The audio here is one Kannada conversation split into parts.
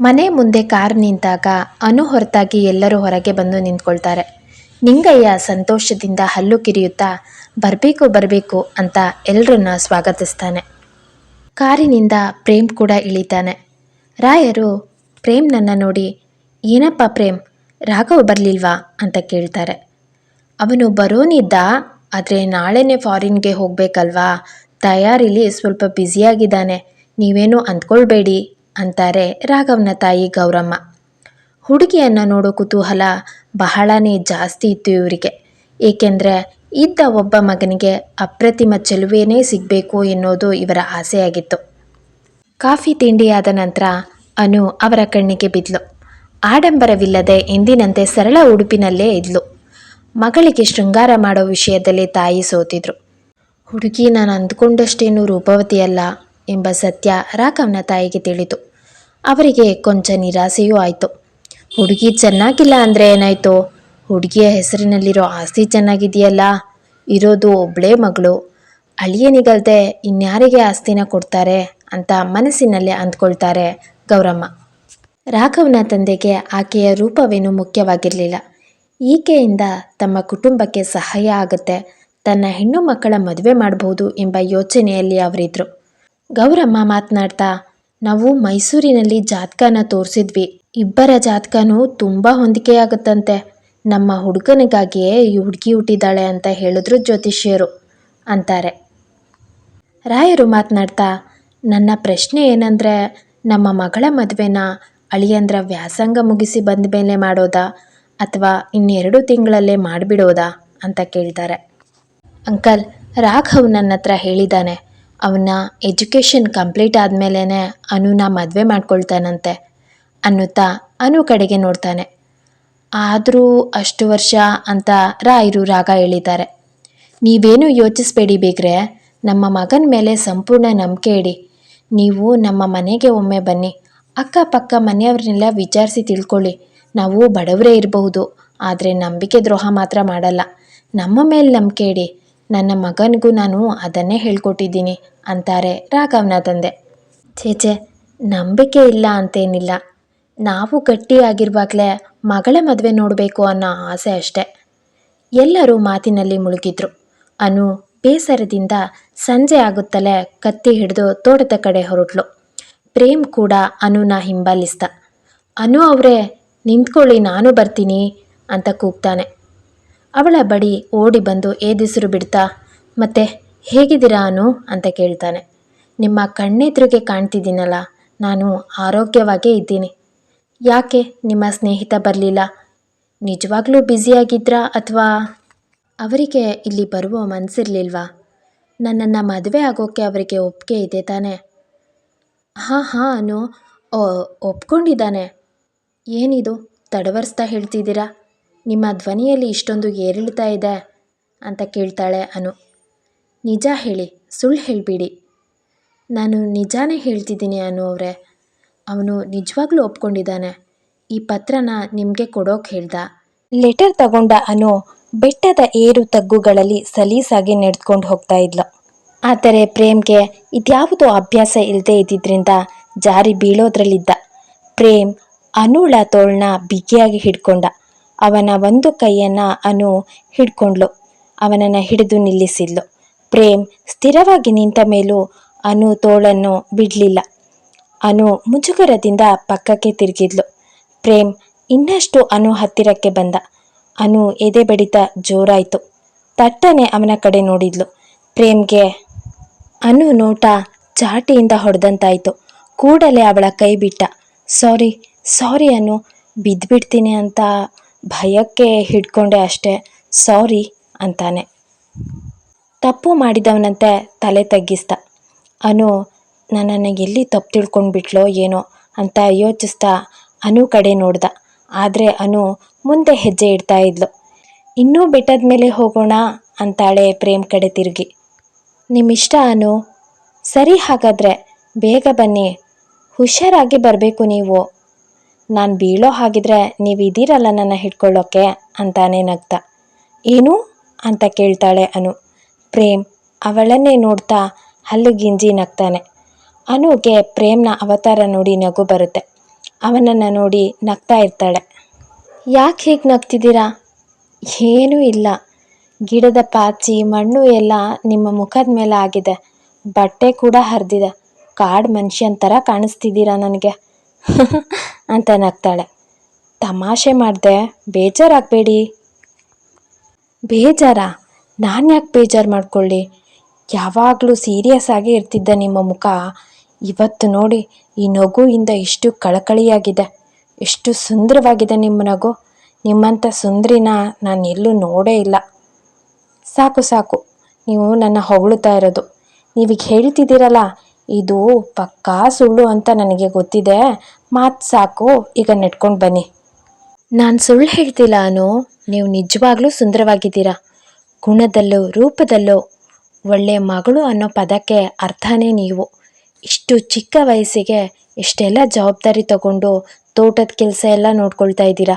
ಮನೆ ಮುಂದೆ ಕಾರ್ ನಿಂತಾಗ ಅನು ಹೊರತಾಗಿ ಎಲ್ಲರೂ ಹೊರಗೆ ಬಂದು ನಿಂತ್ಕೊಳ್ತಾರೆ. ನಿಂಗಯ್ಯ ಸಂತೋಷದಿಂದ ಹಲ್ಲು ಕಿರಿಯುತ್ತಾ, ಬರಬೇಕು ಬರಬೇಕು ಅಂತ ಎಲ್ಲರನ್ನ ಸ್ವಾಗತಿಸ್ತಾನೆ. ಕಾರಿನಿಂದ ಪ್ರೇಮ್ ಕೂಡ ಇಳಿತಾನೆ. ರಾಯರು, ಪ್ರೇಮ್ ನನ್ನ ನೋಡಿ, ಏನಪ್ಪ ಪ್ರೇಮ್, ರಾಘವ್ ಬರಲಿಲ್ವಾ? ಅಂತ ಕೇಳ್ತಾರೆ. ಅವನು ಬರೋನಿದ್ದ, ಆದರೆ ನಾಳೆನೇ ಫಾರಿನ್ಗೆ ಹೋಗಬೇಕಲ್ವಾ? ತಯಾರಿಲಿ ಸ್ವಲ್ಪ ಬ್ಯುಸಿಯಾಗಿದ್ದಾನೆ, ನೀವೇನು ಅಂದ್ಕೊಳ್ಬೇಡಿ. ಅಂತಾರೆ ರಾಘವ್ನ ತಾಯಿ ಗೌರಮ್ಮ. ಹುಡುಗಿಯನ್ನು ನೋಡೋ ಕುತೂಹಲ ಬಹಳನೇ ಜಾಸ್ತಿ ಇತ್ತು ಇವರಿಗೆ. ಏಕೆಂದರೆ ಇದ್ದ ಒಬ್ಬ ಮಗನಿಗೆ ಅಪ್ರತಿಮ ಚೆಲುವೇನೇ ಸಿಗಬೇಕು ಎನ್ನುವುದು ಇವರ ಆಸೆಯಾಗಿತ್ತು. ಕಾಫಿ ತಿಂಡಿಯಾದ ನಂತರ ಅನು ಅವರ ಕಣ್ಣಿಗೆ ಬಿದ್ಲು. ಆಡಂಬರವಿಲ್ಲದೆ ಎಂದಿನಂತೆ ಸರಳ ಉಡುಪಿನಲ್ಲೇ ಇದ್ಲು. ಮಗಳಿಗೆ ಶೃಂಗಾರ ಮಾಡೋ ವಿಷಯದಲ್ಲಿ ತಾಯಿ ಸೋತಿದ್ರು. ಹುಡುಗಿ ನಾನು ಅಂದ್ಕೊಂಡಷ್ಟೇನು ರೂಪವತಿಯಲ್ಲ ಎಂಬ ಸತ್ಯ ರಾಘವ್ನ ತಾಯಿಗೆ ತಿಳಿತು ಅವರಿಗೆ ಕೊಂಚ ನಿರಾಸೆಯೂ ಆಯಿತು. ಹುಡುಗಿ ಚೆನ್ನಾಗಿಲ್ಲ ಅಂದರೆ ಏನಾಯಿತು? ಹುಡುಗಿಯ ಹೆಸರಿನಲ್ಲಿರೋ ಆಸ್ತಿ ಚೆನ್ನಾಗಿದೆಯಲ್ಲ? ಇರೋದು ಒಬ್ಬಳೇ ಮಗಳು. ಅಳಿಯನಿಗಲ್ದೆ ಇನ್ಯಾರಿಗೆ ಆಸ್ತಿನ ಕೊಡ್ತಾರೆ ಅಂತ ಮನಸ್ಸಿನಲ್ಲೇ ಅಂದ್ಕೊಳ್ತಾರೆ ಗೌರಮ್ಮ. ರಾಘವನ ತಂದೆಗೆ ಆಕೆಯ ರೂಪವೇನು ಮುಖ್ಯವಾಗಿರಲಿಲ್ಲ. ಈಕೆಯಿಂದ ತಮ್ಮ ಕುಟುಂಬಕ್ಕೆ ಸಹಾಯ ಆಗುತ್ತೆ, ತನ್ನ ಹೆಣ್ಣು ಮಕ್ಕಳ ಮದುವೆ ಮಾಡಬಹುದು ಎಂಬ ಯೋಚನೆಯಲ್ಲಿ ಅವರಿದ್ರು. ಗೌರಮ್ಮ ಮಾತನಾಡ್ತಾ ನಾವು ಮೈಸೂರಿನಲ್ಲಿ ಜಾತಕನ ತೋರಿಸಿದ್ವಿ. ಇಬ್ಬರ ಜಾತಕನೂ ತುಂಬ ಹೊಂದಿಕೆಯಾಗುತ್ತಂತೆ. ನಮ್ಮ ಹುಡುಗನಿಗಾಗಿಯೇ ಈ ಹುಡುಗಿ ಹುಟ್ಟಿದ್ದಾಳೆ ಅಂತ ಹೇಳಿದ್ರು ಜ್ಯೋತಿಷ್ಯರು ಅಂತಾರೆ. ರಾಯರು ಮಾತನಾಡ್ತಾ, ನನ್ನ ಪ್ರಶ್ನೆ ಏನಂದರೆ, ನಮ್ಮ ಮಗಳ ಮದುವೆನ ಅಳಿಯಂದ್ರ ವ್ಯಾಸಂಗ ಮುಗಿಸಿ ಬಂದ ಮೇಲೆ ಮಾಡೋದಾ ಅಥವಾ ಇನ್ನೆರಡು ತಿಂಗಳಲ್ಲೇ ಮಾಡಿಬಿಡೋದಾ ಅಂತ ಕೇಳ್ತಾರೆ. ಅಂಕಲ್, ರಾಘವ್ ನನ್ನ ಹತ್ರ ಹೇಳಿದ್ದಾನೆ ಅವನ ಎಜುಕೇಷನ್ ಕಂಪ್ಲೀಟ್ ಆದಮೇಲೆ ಅನುನ ಮದುವೆ ಮಾಡ್ಕೊಳ್ತಾನಂತೆ. ಅನ್ನುತ್ತಾ ಅನು ಕಡೆಗೆ ನೋಡ್ತಾನೆ. ಆದರೂ ಅಷ್ಟು ವರ್ಷ ಅಂತ ರಾಯರು ರಾಗ ಹೇಳಿದ್ದಾರೆ. ನೀವೇನು ಯೋಚಿಸ್ಬೇಡಿ ಬೇಗ್ರೆ, ನಮ್ಮ ಮಗನ ಮೇಲೆ ಸಂಪೂರ್ಣ ನಂಬಿಕೆ ಇಡಿ. ನೀವು ನಮ್ಮ ಮನೆಗೆ ಒಮ್ಮೆ ಬನ್ನಿ. ಅಕ್ಕಪಕ್ಕ ಮನೆಯವ್ರನ್ನೆಲ್ಲ ವಿಚಾರಿಸಿ ತಿಳ್ಕೊಳ್ಳಿ. ನಾವು ಬಡವರೇ ಇರಬಹುದು, ಆದರೆ ನಂಬಿಕೆ ದ್ರೋಹ ಮಾತ್ರ ಮಾಡಲ್ಲ. ನಮ್ಮ ಮೇಲೆ ನಂಬಿಕೆ ಇಡಿ. ನನ್ನ ಮಗನಿಗೂ ನಾನು ಅದನ್ನೇ ಹೇಳ್ಕೊಟ್ಟಿದ್ದೀನಿ. ಅಂತಾರೆ ರಾಘವ್ನ ತಂದೆ. ಚೇಚೆ ನಂಬಿಕೆ ಇಲ್ಲ ಅಂತೇನಿಲ್ಲ. ನಾವು ಗಟ್ಟಿಯಾಗಿರುವಾಗಲೇ ಮಗಳ ಮದುವೆ ನೋಡಬೇಕು ಅನ್ನೋ ಆಸೆ ಅಷ್ಟೆ. ಎಲ್ಲರೂ ಮಾತಿನಲ್ಲಿ ಮುಳುಗಿದ್ರು. ಅನು ಬೇಸರದಿಂದ ಸಂಜೆ ಆಗುತ್ತಲೇ ಕತ್ತಿ ಹಿಡಿದು ತೋಟದ ಕಡೆ ಹೊರಟ್ಲು. ಪ್ರೇಮ್ ಕೂಡ ಅನುನ ಹಿಂಬಾಲಿಸ್ದ. ಅನು ಅವರೇ, ನಿಂತ್ಕೊಳ್ಳಿ, ನಾನು ಬರ್ತೀನಿ ಅಂತ ಕೂಗ್ತಾನೆ. ಅವಳ ಬಳಿ ಓಡಿ ಬಂದು ಏದಿಸಿರು ಬಿಡ್ತಾ, ಮತ್ತೆ ಹೇಗಿದ್ದೀರಾ ಅನು ಅಂತ ಕೇಳ್ತಾನೆ. ನಿಮ್ಮ ಕಣ್ಣೆದುರಿಗೆ ಕಾಣ್ತಿದ್ದೀನಲ್ಲ, ನಾನು ಆರೋಗ್ಯವಾಗೇ ಇದ್ದೀನಿ. ಯಾಕೆ? ನಿಮ್ಮ ಸ್ನೇಹಿತ ಬರಲಿಲ್ಲ. ನಿಜವಾಗ್ಲೂ ಬ್ಯುಸಿಯಾಗಿದ್ರಾ ಅಥವಾ ಅವರಿಗೆ ಇಲ್ಲಿ ಬರುವ ಮನಸ್ಸಿರಲಿಲ್ವಾ ನನ್ನನ್ನು ಮದುವೆ ಆಗೋಕ್ಕೆ ಅವರಿಗೆ ಒಪ್ಪಿಗೆ ಇದೆ ತಾನೆ. ಹಾಂ ಹಾಂ ಅನು. ಒಪ್ಕೊಂಡಿದ್ದಾನೆ. ಏನಿದು? ತಡವರಿಸ್ತಾ ಹೇಳ್ತಿದ್ದೀರಾ? ನಿಮ್ಮ ಧ್ವನಿಯಲ್ಲಿ ಇಷ್ಟೊಂದು ಏರಿಳಿತ ಇದೆ ಅಂತ ಕೇಳ್ತಾಳೆ ಅನು. ನಿಜ ಹೇಳಿ, ಸುಳ್ಳು ಹೇಳಬೇಡಿ. ನಾನು ನಿಜಾನೇ ಹೇಳ್ತಿದ್ದೀನಿ ಅನು ಅವರೇ. ಅವನು ನಿಜವಾಗ್ಲೂ ಒಪ್ಕೊಂಡಿದ್ದಾನೆ. ಈ ಪತ್ರನ ನಿಮಗೆ ಕೊಡೋಕೆ ಹೇಳ್ದ. ಲೆಟರ್ ತಗೊಂಡ ಅನು ಬೆಟ್ಟದ ಏರು ತಗ್ಗುಗಳಲ್ಲಿ ಸಲೀಸಾಗಿ ನಡೆದುಕೊಂಡು ಹೋಗ್ತಾ ಇದ್ಲು. ಆದರೆ ಪ್ರೇಮ್ಗೆ ಇದ್ಯಾವುದೋ ಅಭ್ಯಾಸ ಇಲ್ಲದೆ ಇದ್ದಿದ್ದರಿಂದ ಜಾರಿ ಬೀಳೋದ್ರಲ್ಲಿದ್ದ. ಪ್ರೇಮ್ ಅನುಳ ತೋಳ್ನ ಬಿಗಿಯಾಗಿ ಹಿಡ್ಕೊಂಡ. ಅವನ ಒಂದು ಕೈಯನ್ನು ಅನು ಹಿಡ್ಕೊಂಡ್ಲು. ಅವನನ್ನು ಹಿಡಿದು ನಿಲ್ಲಿಸಿದ್ಲು. ಪ್ರೇಮ್ ಸ್ಥಿರವಾಗಿ ನಿಂತ ಮೇಲೂ ಅನು ತೋಳನ್ನು ಬಿಡಲಿಲ್ಲ. ಅನು ಮುಜುಗರದಿಂದ ಪಕ್ಕಕ್ಕೆ ತಿರುಗಿದ್ಲು. ಪ್ರೇಮ್ ಇನ್ನಷ್ಟು ಅನು ಹತ್ತಿರಕ್ಕೆ ಬಂದ. ಅನು ಎದೆ ಬಡಿತ ಜೋರಾಯಿತು. ತಟ್ಟನೆ ಅವನ ಕಡೆ ನೋಡಿದ್ಲು. ಪ್ರೇಮ್ಗೆ ಅನು ನೋಟ ಚಾಟಿಯಿಂದ ಹೊಡೆದಂತಾಯಿತು. ಕೂಡಲೇ ಅವಳ ಕೈ ಬಿಟ್ಟ. ಸಾರಿ ಸಾರಿ ಅನು ಬಿದ್ದುಬಿಡ್ತೀನಿ ಅಂತ ಭಯಕ್ಕೆ ಹಿಡ್ಕೊಂಡೆ ಅಷ್ಟೇ. ಸಾರಿ ಅಂತಾನೆ. ತಪ್ಪು ಮಾಡಿದವನಂತೆ ತಲೆ ತಗ್ಗಿಸ್ದ. ಅನು ನನ್ನನ್ನು ಎಲ್ಲಿ ತಪ್ಪು ತಿಳ್ಕೊಂಡ್ಬಿಟ್ಲೋ ಏನೋ ಅಂತ ಯೋಚಿಸ್ತಾ ಅನು ಕಡೆ ನೋಡ್ದ. ಆದರೆ ಅನು ಮುಂದೆ ಹೆಜ್ಜೆ ಇಡ್ತಾ ಇದ್ಲು. ಇನ್ನೂ ಬೆಟ್ಟದ ಮೇಲೆ ಹೋಗೋಣ ಅಂತಾಳೆ ಪ್ರೇಮ್ ಕಡೆ ತಿರುಗಿ. ನಿಮ್ಮಿಷ್ಟ, ಅನು? ಸರಿ ಹಾಗಾದರೆ, ಬೇಗ ಬನ್ನಿ. ಹುಷಾರಾಗಿ ಬರಬೇಕು ನೀವು. ನಾನು ಬೀಳೋ ಹಾಗಿದ್ರೆ ನೀವು ಇದ್ದೀರಲ್ಲ ನನ್ನ ಹಿಡ್ಕೊಳ್ಳೋಕೆ ಅಂತಾನೆ ನಗ್ತ ಏನು? ಅಂತ ಕೇಳ್ತಾಳೆ ಅನು. ಪ್ರೇಮ್ ಅವಳನ್ನೇ ನೋಡ್ತಾ ಹಲ್ಲು ಗಿಂಜಿ ನಗ್ತಾನೆ. ಅನುಗೆ ಪ್ರೇಮ್ನ ಅವತಾರ ನೋಡಿ ನಗು ಬರುತ್ತೆ. ಅವನನ್ನು ನೋಡಿ ನಗ್ತಾ ಇರ್ತಾಳೆ. ಯಾಕೆ ಹೀಗೆ ನಗ್ತಿದ್ದೀರಾ? ಏನೂ ಇಲ್ಲ. ಗಿಡದ ಪಾಚಿ, ಮಣ್ಣು ಎಲ್ಲ ನಿಮ್ಮ ಮುಖದ ಮೇಲೆ ಆಗಿದೆ. ಬಟ್ಟೆ ಕೂಡ ಹರಿದಿದೆ. ಕಾಡು ಮನುಷ್ಯನ ಥರ ಕಾಣಿಸ್ತಿದ್ದೀರಾ ನನಗೆ? ಅಂತ ನಗ್ತಾಳೆ. ತಮಾಷೆ ಮಾಡಿದೆ ಬೇಜಾರಾಗಬೇಡಿ. ಬೇಜಾರಾ? ನಾನು ಯಾಕೆ ಬೇಜಾರು ಮಾಡಿಕೊಳ್ಳಿ. ಯಾವಾಗಲೂ ಸೀರಿಯಸ್ ಆಗಿ ಇರ್ತಿದ್ದ ನಿಮ್ಮ ಮುಖ. ಇವತ್ತು ನೋಡಿ ಈ ನಗುವಿಂದ ಎಷ್ಟು ಕಳಕಳಿಯಾಗಿದೆ. ಎಷ್ಟು ಸುಂದರವಾಗಿದೆ ನಿಮ್ಮ ನಗು. ನಿಮ್ಮಂಥ ಸುಂದರಿನ ನಾನು ಎಲ್ಲೂ ನೋಡೇ ಇಲ್ಲ. ಸಾಕು ಸಾಕು. ನೀವು ನನ್ನ ಹೊಗಳುತ್ತಾ ಇರೋದು. ನೀವೀಗ ಹೇಳ್ತಿದ್ದೀರಲ್ಲ, ಇದು ಪಕ್ಕಾ ಸುಳ್ಳು ಅಂತ ನನಗೆ ಗೊತ್ತಿದೆ. ಮಾತು ಸಾಕು, ಈಗ ನೆಟ್ಕೊಂಡು ಬನ್ನಿ. ನಾನು ಸುಳ್ಳು ಹೇಳ್ತಿಲ್ಲ ಅನು. ನೀವು ನಿಜವಾಗ್ಲೂ ಸುಂದರವಾಗಿದ್ದೀರಾ? ಗುಣದಲ್ಲೂ, ರೂಪದಲ್ಲೋ ಒಳ್ಳೆಯ ಮಗಳು ಅನ್ನೋ ಪದಕ್ಕೆ ಅರ್ಥನೇ ನೀವು. ಇಷ್ಟು ಚಿಕ್ಕ ವಯಸ್ಸಿಗೆ ಇಷ್ಟೆಲ್ಲ ಜವಾಬ್ದಾರಿ ತಗೊಂಡು ತೋಟದ ಕೆಲಸ ಎಲ್ಲ ನೋಡ್ಕೊಳ್ತಾ ಇದ್ದೀರಾ?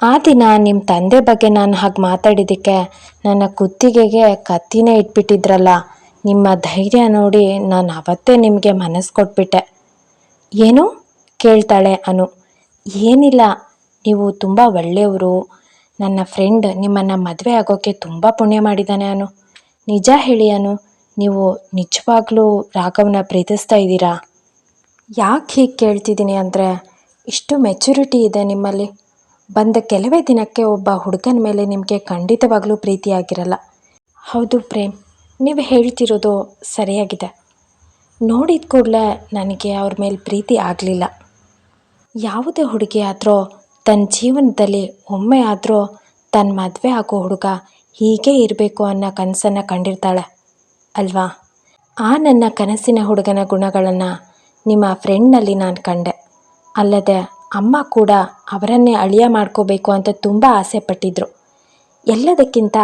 ಆ ದಿನ ನಿಮ್ಮ ತಂದೆ ಬಗ್ಗೆ ನಾನು ಹಾಗೆ ಮಾತಾಡಿದ್ದಕ್ಕೆ ನನ್ನ ಕುತ್ತಿಗೆಗೆ ಕತ್ತಿನೇ ಇಟ್ಬಿಟ್ಟಿದ್ರಲ್ಲ. ನಿಮ್ಮ ಧೈರ್ಯ ನೋಡಿ ನಾನು ಅವತ್ತೇ ನಿಮಗೆ ಮನಸ್ಸು ಕೊಟ್ಬಿಟ್ಟೆ. ಏನು? ಕೇಳ್ತಾಳೆ ಅನು. ಏನಿಲ್ಲ, ನೀವು ತುಂಬ ಒಳ್ಳೆಯವರು ನನ್ನ ಫ್ರೆಂಡ್ ನಿಮ್ಮನ್ನು ಮದುವೆ ಆಗೋಕ್ಕೆ ತುಂಬ ಪುಣ್ಯ ಮಾಡಿದ್ದಾನೆ ಅನು. ನಿಜ ಹೇಳಿ ಅನು, ನೀವು ನಿಜವಾಗ್ಲೂ ರಾಘವನ ಪ್ರೀತಿಸ್ತಾ ಇದ್ದೀರಾ? ಯಾಕೆ ಹೀಗೆ ಕೇಳ್ತಿದ್ದೀನಿ ಅಂದರೆ, ಇಷ್ಟು ಮೆಚುರಿಟಿ ಇದೆ ನಿಮ್ಮಲ್ಲಿ. ಬಂದ ಕೆಲವೇ ದಿನಕ್ಕೆ ಒಬ್ಬ ಹುಡುಗನ ಮೇಲೆ ನಿಮಗೆ ಖಂಡಿತವಾಗ್ಲೂ ಪ್ರೀತಿಯಾಗಿರಲ್ಲ. ಹೌದು ಪ್ರೇಮ್, ನೀವು ಹೇಳ್ತಿರೋದು ಸರಿಯಾಗಿದೆ. ನೋಡಿದ ಕೂಡಲೇ ನನಗೆ ಅವ್ರ ಮೇಲೆ ಪ್ರೀತಿ ಆಗಲಿಲ್ಲ. ಯಾವುದೇ ಹುಡುಗಿ ಆದರೂ ತನ್ನ ಜೀವನದಲ್ಲಿ ಒಮ್ಮೆ ಆದರೂ ತನ್ನ ಮದುವೆ ಆಗೋ ಹುಡುಗ ಹೀಗೆ ಇರಬೇಕು ಅನ್ನೋ ಕನಸನ್ನು ಕಂಡಿರ್ತಾಳೆ, ಅಲ್ವಾ? ಆ ನನ್ನ ಕನಸಿನ ಹುಡುಗನ ಗುಣಗಳನ್ನು ನಿಮ್ಮ ಫ್ರೆಂಡ್ನಲ್ಲಿ ನಾನು ಕಂಡೆ. ಅಲ್ಲದೆ ಅಮ್ಮ ಕೂಡ ಅವರನ್ನೇ ಅಳಿಯ ಮಾಡ್ಕೋಬೇಕು ಅಂತ ತುಂಬ ಆಸೆ ಪಟ್ಟಿದ್ರು. ಎಲ್ಲದಕ್ಕಿಂತ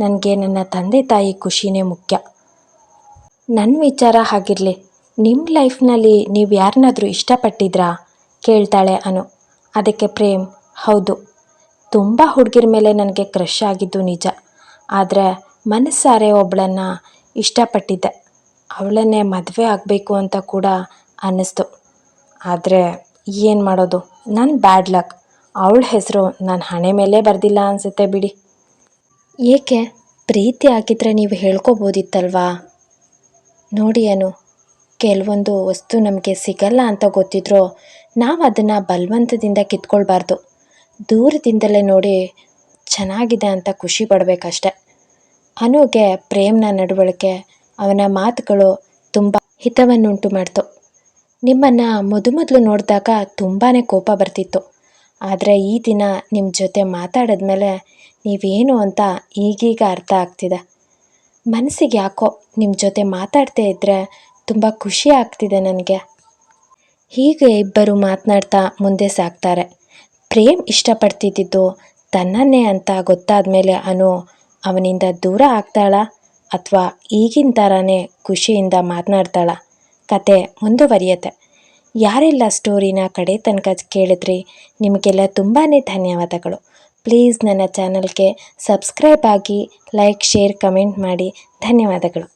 ನನಗೆ ನನ್ನ ತಂದೆ ತಾಯಿ ಖುಷಿನೇ ಮುಖ್ಯ. ನನ್ನ ವಿಚಾರ ಹಾಗಿರಲಿ ನಿಮ್ಮ ಲೈಫ್ನಲ್ಲಿ ನೀವು ಯಾರನ್ನಾದರೂ ಇಷ್ಟಪಟ್ಟಿದ್ರಾ? ಕೇಳ್ತಾಳೆ ಅನು. ಅದಕ್ಕೆ ಪ್ರೇಮ್, ಹೌದು. ತುಂಬ ಹುಡುಗಿರ ಮೇಲೆ ನನಗೆ ಕ್ರಶ್ ಆಗಿದ್ದು ನಿಜ. ಆದರೆ ಮನಸ್ಸಾರೆ ಒಬ್ಬಳನ್ನು ಇಷ್ಟಪಟ್ಟಿದ್ದೆ. ಅವಳನ್ನೇ ಮದುವೆ ಆಗಬೇಕು ಅಂತ ಕೂಡ ಅನ್ನಿಸ್ತು. ಆದರೆ ಏನು ಮಾಡೋದು? ನನ್ನ ಬ್ಯಾಡ್ ಲಕ್. ಅವಳ ಹೆಸರು ನನ್ನ ಹಣೆ ಮೇಲೆ ಬರೆದಿಲ್ಲ ಅನಿಸುತ್ತೆ ಬಿಡಿ. ಏಕೆ? ಪ್ರೀತಿ ಆಗಿದ್ದರೆ ನೀವು ಹೇಳ್ಕೋಬೋದಿತ್ತಲ್ವಾ? ನೋಡಿ ಅನು, ಕೆಲವೊಂದು ವಸ್ತು ನಮಗೆ ಸಿಗಲ್ಲ ಅಂತ ಗೊತ್ತಿದ್ರೂ ನಾವು ಅದನ್ನು ಬಲವಂತದಿಂದ ಕಿತ್ಕೊಳ್ಬಾರ್ದು. ದೂರದಿಂದಲೇ ನೋಡಿ ಚೆನ್ನಾಗಿದೆ ಅಂತ ಖುಷಿ ಪಡಬೇಕಷ್ಟೆ. ಅನುಗೆ ಪ್ರೇಮ್ನ ನಡವಳಿಕೆ, ಅವನ ಮಾತುಗಳು ತುಂಬ ಹಿತವನ್ನುಂಟು ಮಾಡ್ತು. ನಿಮ್ಮನ್ನು ಮೊದಮೊದಲು ಮೊದಲು ನೋಡಿದಾಗ ತುಂಬಾ ಕೋಪ ಬರ್ತಿತ್ತು. ಆದರೆ ಈ ದಿನ ನಿಮ್ಮ ಜೊತೆ ಮಾತಾಡಿದ ಮೇಲೆ ನೀವೇನು ಅಂತ ಈಗೀಗ ಅರ್ಥ ಆಗ್ತಿದೆ. ಮನಸ್ಸಿಗೆ ಯಾಕೋ ನಿಮ್ಮ ಜೊತೆ ಮಾತಾಡ್ತೇ ಇದ್ದರೆ ತುಂಬ ಖುಷಿ ಆಗ್ತಿದೆ ನನಗೆ. ಹೀಗೆ ಇಬ್ಬರು ಮಾತನಾಡ್ತಾ ಮುಂದೆ ಸಾಕ್ತಾರೆ ಪ್ರೇಮ್ ಇಷ್ಟಪಡ್ತಿದ್ದಿದ್ದು ತನ್ನನ್ನೇ ಅಂತ ಗೊತ್ತಾದ ಮೇಲೆ ಅನು, ಅವನಿಂದ ದೂರ ಆಗ್ತಾಳ ಅಥವಾ ಈಗಿನ ಥರನೇ ಖುಷಿಯಿಂದ ಮಾತನಾಡ್ತಾಳ? ಕತೆ ಮುಂದುವರಿಯುತ್ತೆ. ಯಾರೆಲ್ಲ ಸ್ಟೋರಿನ ಕಡೆ ತನಕ ಕೇಳಿದ್ರಿ, ನಿಮಗೆಲ್ಲ ತುಂಬಾ ಧನ್ಯವಾದಗಳು. ಪ್ಲೀಸ್ ನನ್ನ ಚಾನಲ್ಗೆ ಸಬ್ಸ್ಕ್ರೈಬ್ ಆಗಿ ಲೈಕ್, ಶೇರ್, ಕಮೆಂಟ್ ಮಾಡಿ. ಧನ್ಯವಾದಗಳು.